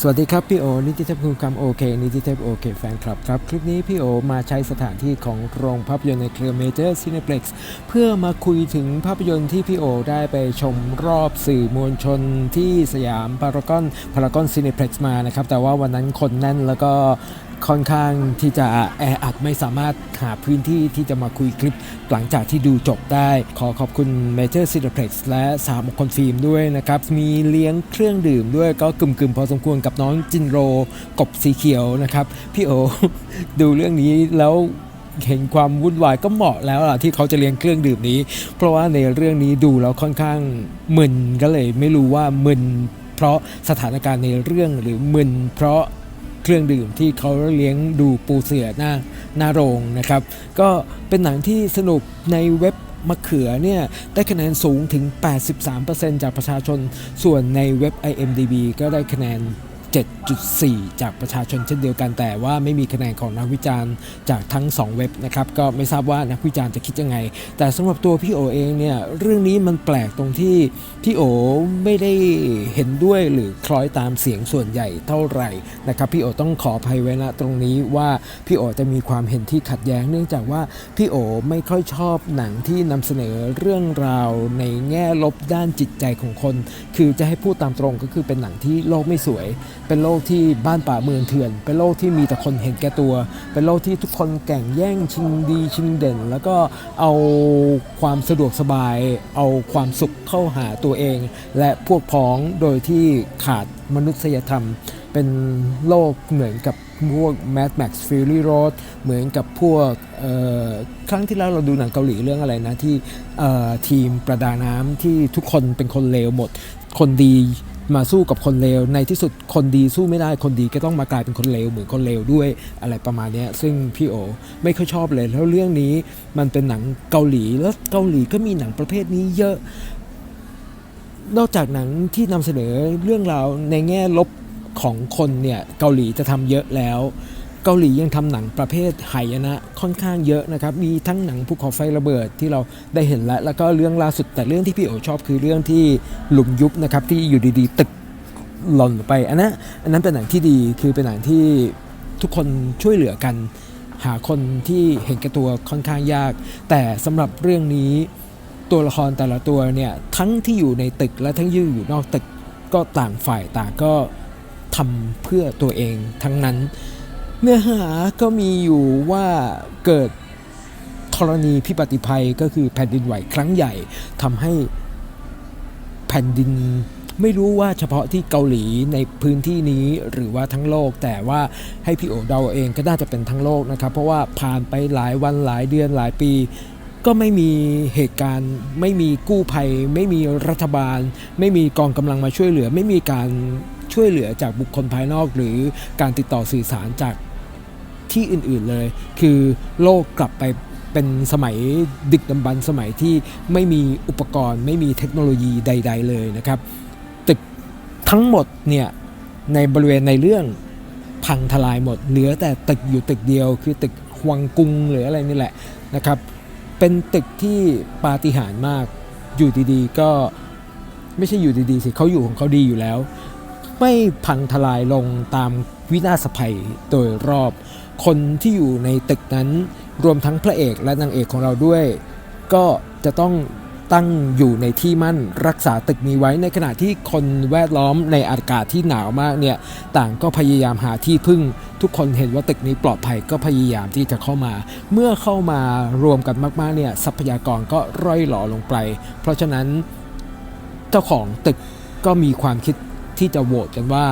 สวัสดีครับ พี่โอ นิติเทพคุณคำโอเค นิติเทพโอเคแฟนคลับครับ คลิปนี้พี่โอมาใช้สถานที่ของโรงภาพยนตร์ในเครือเมเจอร์ซีเนเพล็กซ์เพื่อมาคุยถึงภาพยนตร์ที่พี่โอได้ไปชมรอบสื่อมวลชนที่สยามพารากอนพารากอนซีเนเพล็กซ์มานะครับ แต่ว่าวันนั้นคนแน่นแล้วก็ ค่อนข้างที่จะแออัดไม่สามารถหาพื้นที่ที่จะมาคุยคลิปหลังจากที่ดูจบได้ ขอขอบคุณ Major Cineplex และสามคนฟิล์มด้วยนะครับ มีเลี้ยงเครื่องดื่มด้วยก็กึ่มๆ พอสมควรกับน้องจินโรกบสีเขียวนะครับ พี่โอ ดูเรื่องนี้แล้วเห็นความวุ่นวายก็เหมาะแล้วล่ะที่เขาจะเลี้ยงเครื่องดื่มนี้ เพราะว่าในเรื่องนี้ดูแล้วค่อนข้างมึนก็เลยไม่รู้ว่ามึนเพราะสถานการณ์ในเรื่องหรือมึนเพราะ เครื่องดื่มที่เขาเลี้ยงดูปูเสือหน้าหน้าโรงนะครับ ก็เป็นหนังที่สนุกในเว็บมะเขือเนี่ยได้คะแนนสูงถึง 83%จากประชาชน ส่วนในเว็บ IMDB ก็ได้คะแนน 7.4 จากประชาชนเช่นเดียวกัน แต่ว่าไม่มีคะแนนของนักวิจารณ์จากทั้ง 2 เว็บนะครับก็ไม่ทราบว่านักวิจารณ์จะคิดยังไง แต่สำหรับตัวพี่โอเองเนี่ยเรื่องนี้มันแปลกตรงที่พี่โอไม่ได้เห็นด้วยหรือคล้อยตามเสียงส่วนใหญ่เท่าไหร่นะครับพี่โอต้องขออภัยไว้ณตรงนี้ว่าพี่โอจะมีความเห็นที่ขัดแย้งเนื่องจากว่าพี่โอไม่ค่อยชอบหนังที่นำเสนอเรื่องราวในแง่ลบด้านจิตใจของคน คือจะให้พูดตามตรงก็คือเป็นหนังที่โลกไม่สวยเป็นโลกที่บ้านป่าเมืองเถื่อน เป็นโลกที่มีแต่คนเห็นแก่ตัว เป็นโลกที่ทุกคนแข่งแย่งชิงดีชิงเด่น แล้วก็เอาความสะดวกสบาย เอาความสุขเข้าหาตัวเอง และพวกพ้องโดยที่ขาดมนุษยธรรม เป็นโลกเหมือนกับพวก Mad Max Fury Road เหมือนกับพวกครั้งที่แล้วเราดูหนังเกาหลีเรื่องอะไรนะที่ทีมประดาน้ำที่ทุกคนเป็นคนเลวหมด คนดี มาสู้กับคนเลวในที่สุดคนดีสู้ไม่ได้คนดีก็ต้องมากลายเป็นคนเลวเหมือนคนเลวด้วยอะไรประมาณนี้ซึ่งพี่โอไม่ค่อยชอบเลย แล้วเรื่องนี้มันเป็นหนังเกาหลีแล้วเกาหลีก็มีหนังประเภทนี้เยอะ นอกจากหนังที่นำเสนอเรื่องราวในแง่ลบของคนเนี่ยเกาหลีจะทำเยอะแล้ว เกาหลียังทำหนังประเภทไหยนะค่อนข้างเยอะนะครับ มีทั้งหนังภูเขาไฟระเบิดที่เราได้เห็นแล้ว แล้วก็เรื่องล่าสุดแต่เรื่องที่พี่โอชอบคือเรื่องที่หลุมยุบนะครับที่อยู่ดีๆ ตึกหล่นไปอันนั้นอันนั้นเป็นหนังที่ดีคือเป็นหนังที่ทุกคนช่วยเหลือกัน หาคนที่เห็นแก่ตัวค่อนข้างยาก แต่สำหรับเรื่องนี้ตัวละครแต่ละตัวเนี่ยทั้งที่อยู่ในตึกและทั้งที่อยู่นอกตึกก็ต่างฝ่ายต่างก็ทำเพื่อตัวเองทั้งนั้น เนื้อหาก็มีอยู่ว่าเกิดธรณีพิบัติภัยก็คือแผ่นดินไหวครั้งใหญ่ทำให้แผ่นดินไม่รู้ว่าเฉพาะที่เกาหลีในพื้นที่นี้หรือว่าทั้งโลก แต่ว่าให้พี่โอเดาเองก็น่าจะเป็นทั้งโลกนะครับ เพราะว่าผ่านไปหลายวันหลายเดือนหลายปี ก็ไม่มีเหตุการณ์ ไม่มีกู้ภัย ไม่มีรัฐบาล ไม่มีกองกำลังมาช่วยเหลือ ไม่มีการช่วยเหลือจากบุคคลภายนอก หรือการติดต่อสื่อสารจาก ที่อื่นๆเลย คือโลกกลับไปเป็นสมัยดึกดำบรรพ์สมัยที่ไม่มีอุปกรณ์ ไม่มีเทคโนโลยีใด ๆ เลยนะครับ ตึกทั้งหมดเนี่ยในบริเวณในเรื่องพังทลายหมด เหลือแต่ตึกอยู่ตึกเดียว คือตึกฮวงกุงหรืออะไรนี่แหละนะครับ เป็นตึกที่ปาฏิหาริย์มากอยู่ดีๆ ก็ไม่ใช่อยู่ดีๆสิเขาอยู่ของเขาดีอยู่แล้ว ไม่พังทลายลงตามวินาศภัยโดยรอบ คนที่อยู่ในตึกนั้นรวมทั้งพระเอกและนางเอกของเราด้วย ก็จะต้องตั้งอยู่ในที่มั่นรักษาตึกนี้ไว้ในขณะที่คนแวดล้อมในอากาศที่หนาวมากเนี่ยต่างก็พยายามหาที่พึ่ง ทุกคนเห็นว่าตึกนี้ปลอดภัยก็พยายามที่จะเข้ามา เมื่อเข้ามารวมกันมากๆเนี่ยทรัพยากรก็ร่อยหล่อลงไป เพราะฉะนั้นเจ้าของตึกก็มีความคิด ที่จะโหวตกันว่า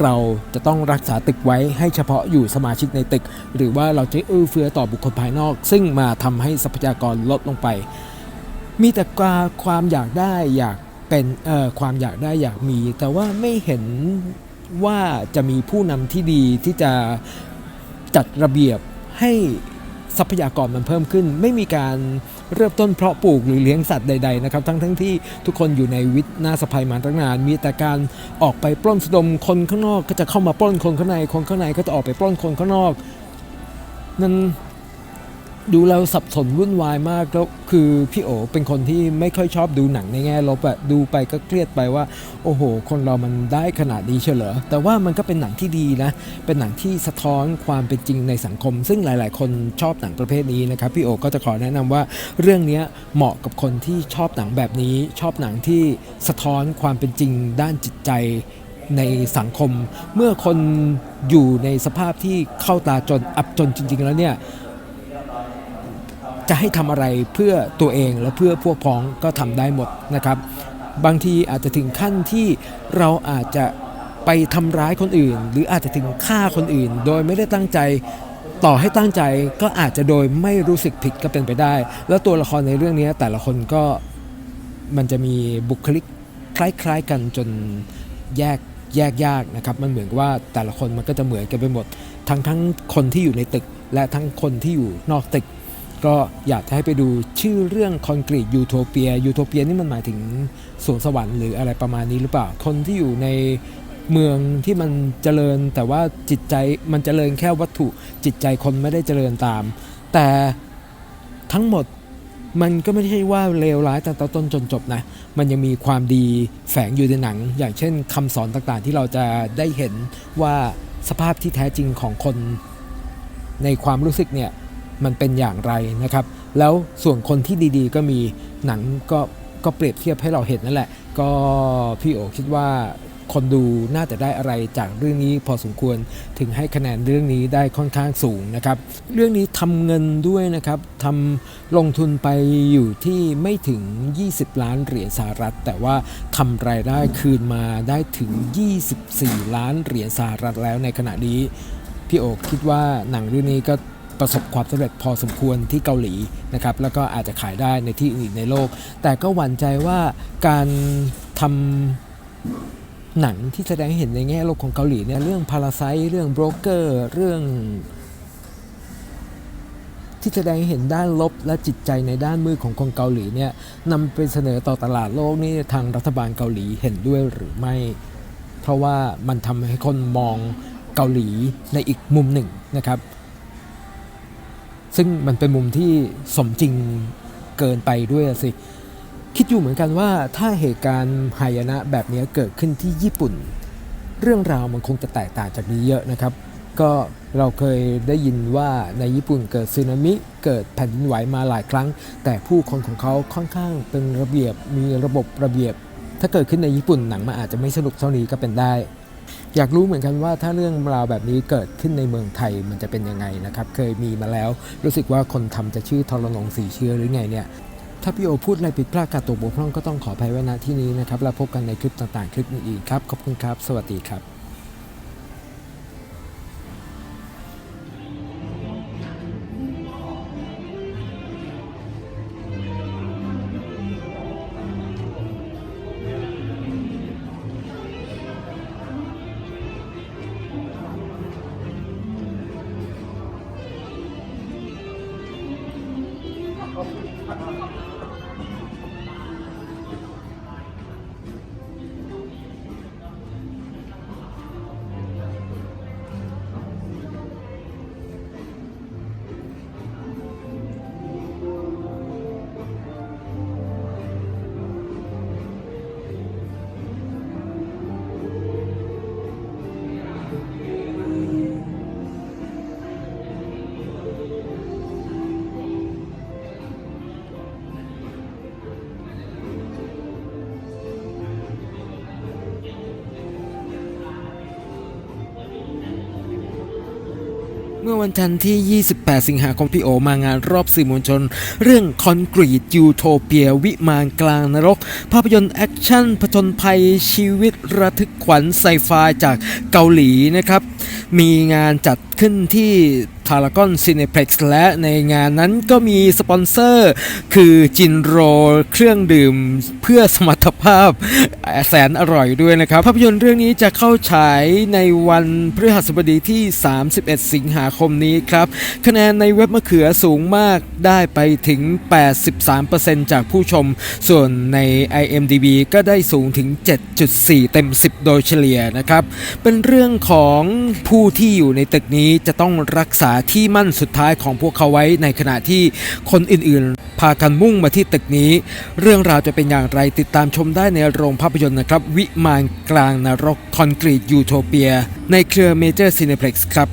เราจะต้องรักษาตึกไว้ให้เฉพาะอยู่สมาชิกในตึก หรือว่าเราจะเอื้อเฟื้อต่อบุคคลภายนอก ซึ่งมาทำให้ทรัพยากรลดลงไป มีแต่ความอยากได้อยากเป็นความอยากได้อยากมี แต่ว่าไม่เห็นว่าจะมีผู้นำที่ดีที่จะจัดระเบียบให้ทรัพยากรมันเพิ่มขึ้น ไม่มีการ เริ่มต้นเพาะปลูกหรือเลี้ยงสัตว์ใดๆนะครับทั้งทั้งที่ทุกคนอยู่ในวิทย์หน้าสะพายมาตั้งนาน มีแต่การออกไปปล้นสะดมคนข้างนอกก็จะเข้ามาปล้นคนข้างในคนข้างในก็จะออกไปปล้นคนข้างนอก นั้น ดูแล้วสับสนวุ่นวายมากแล้วคือพี่โอเป็นคนที่ไม่ค่อยชอบดูหนังในแง่ลบอะดูไปก็เครียดไปว่า โอ้โห คนเรามันได้ขนาดนี้เฉลอแต่ว่ามันก็เป็นหนังที่ดีนะ เป็นหนังที่สะท้อนความเป็นจริงในสังคม ซึ่งหลาย ๆ คนชอบหนังประเภทนี้นะครับพี่โอก็จะขอแนะนำว่าเรื่องนี้เหมาะกับคนที่ชอบหนังแบบนี้ ชอบหนังที่สะท้อนความเป็นจริงด้านจิตใจในสังคม เมื่อคนอยู่ในสภาพที่เข้าตาจนอับจนจริง ๆ แล้วเนี่ย จะให้ทำอะไรเพื่อตัวเองและเพื่อพวกพ้องก็ทำได้หมดนะครับ บางทีอาจจะถึงขั้นที่เราอาจจะไปทำร้ายคนอื่น หรืออาจจะถึงฆ่าคนอื่น โดยไม่ได้ตั้งใจต่อให้ตั้งใจก็อาจจะโดยไม่รู้สึกผิดก็เป็นไปได้ แล้วตัวละครในเรื่องนี้แต่ละคนก็มันจะมีบุคลิกคล้ายๆกันจนแยกแยกยากนะครับ มันเหมือนว่าแต่ละคนมันก็จะเหมือนกันไปหมด ทั้งทั้งคนที่อยู่ในตึก และทั้งคนที่อยู่นอกตึก ก็อยากจะให้ไปดูชื่อเรื่องคอนกรีตยูโทเปียยูโทเปียนี่มันหมายถึงสวนสวรรค์หรืออะไรประมาณนี้หรือเปล่า คนที่อยู่ในเมืองที่มันเจริญแต่ว่าจิตใจมันเจริญแค่วัตถุจิตใจคนไม่ได้เจริญตาม แต่ทั้งหมดมันก็ไม่ใช่ว่าเลวร้ายตั้งแต่ต้นจนจบนะ มันยังมีความดีแฝงอยู่ในหนัง อย่างเช่นคำสอนต่างๆ ที่เราจะได้เห็นว่าสภาพที่แท้จริงของคน ในความรู้สึกเนี่ยมันเป็นอย่างไรนะครับ แล้วส่วนคนที่ดีๆ ก็มีหนังก็ก็เปรียบเทียบให้เราเห็นนั่นแหละ ก็พี่โอคิดว่าคนดูน่าจะได้อะไรจากเรื่องนี้พอสมควรถึงให้คะแนนเรื่องนี้ได้ค่อนข้างสูงนะครับ เรื่องนี้ทำเงินด้วยนะครับทำลงทุนไปอยู่ที่ไม่ถึง 20 ล้านเหรียญสหรัฐ แต่ว่าทำรายได้คืนมาได้ถึง 24 ล้านเหรียญสหรัฐแล้วในขณะนี้ พี่โอคิดว่าหนังเรื่องนี้ก็ประสบความสำเร็จพอสมควรที่เกาหลีนะครับแล้วก็อาจจะขายได้ในที่อื่นในโลก แต่ก็หวั่นใจว่าการทำหนังที่แสดงให้เห็นในแง่ลบของเกาหลีเนี่ยเรื่องพาราไซเรื่องโบรกเกอร์เรื่อง ที่แสดงให้เห็นด้านลบและจิตใจในด้านมืดของคนเกาหลีเนี่ยนำไปเสนอต่อตลาดโลกนี่ทางรัฐบาลเกาหลีเห็นด้วยหรือไม่ เพราะว่ามันทำให้คนมอง เกาหลีในอีกมุมหนึ่งนะครับ ซึ่งมันเป็นมุมที่สมจริงเกินไปด้วยสิ คิดอยู่เหมือนกันว่าถ้าเหตุการณ์หายนะแบบนี้เกิดขึ้นที่ญี่ปุ่น เรื่องราวมันคงจะแตกต่างจากนี้เยอะนะครับ ก็เราเคยได้ยินว่าในญี่ปุ่นเกิดสึนามิเกิดแผ่นดินไหวมาหลายครั้ง แต่ผู้คนของเขาค่อนข้างเป็นระเบียบมีระบบระเบียบ ถ้าเกิดขึ้นในญี่ปุ่นหนังมันอาจจะไม่สนุกเท่านี้ก็เป็นได้ อยากรู้เหมือนกันว่าถ้าเรื่องราวแบบนี้เกิดขึ้นในเมืองไทยมันจะเป็นยังไงนะครับ เคยมีมาแล้ว รู้สึกว่าคนทำจะชื่อทรนงสีเชื้อหรือไงเนี่ยถ้าพี่โอพูดอะไรผิดพลาดกาตกบกพร่องก็ต้องขออภัยไว้ณที่นี้นะครับ แล้วพบกันในคลิปต่างๆ คลิปอื่นๆครับ ขอบคุณครับ สวัสดีครับ มื่อวันจันทร์ที่ 28 สิงหาคมพี่โอมางานรอบสื่อมวลชน เรื่องคอนกรีตยูโทเปียวิมานกลางนรก ภาพยนตร์แอคชั่นผจญภัยชีวิตระทึกขวัญไซไฟจากเกาหลีนะครับ มีงานจัดขึ้นที่พารากอนซีเนเพล็กซ์และในงานนั้นก็มีสปอนเซอร์ คือจินโรเครื่องดื่มเพื่อสมรรถภาพแสนอร่อยด้วยนะครับ ภาพยนตร์เรื่องนี้จะเข้าฉายในวันพฤหัสบดีที่ 31 สิงหาคมนี้ครับ คะแนนในเว็บมะเขือสูงมากได้ไปถึง 83%จากผู้ชม ส่วนใน IMDB ก็ได้สูงถึง 7.4 เต็ม 10 โดยเฉลี่ยนะครับ เป็นเรื่องของผู้ที่อยู่ในตึกนี้นี้จะต้องรักษาที่มั่นสุดท้ายของพวกเขาไว้ในขณะที่คนอื่นๆ พากันมุ่งมาที่ตึกนี้ เรื่องราวจะเป็นอย่างไรติดตามชมได้ในโรงภาพยนตร์นะครับ วิมานกลางนรกคอนกรีตยูโทเปีย ในเครือเมเจอร์ซีเนเพล็กซ์ครับ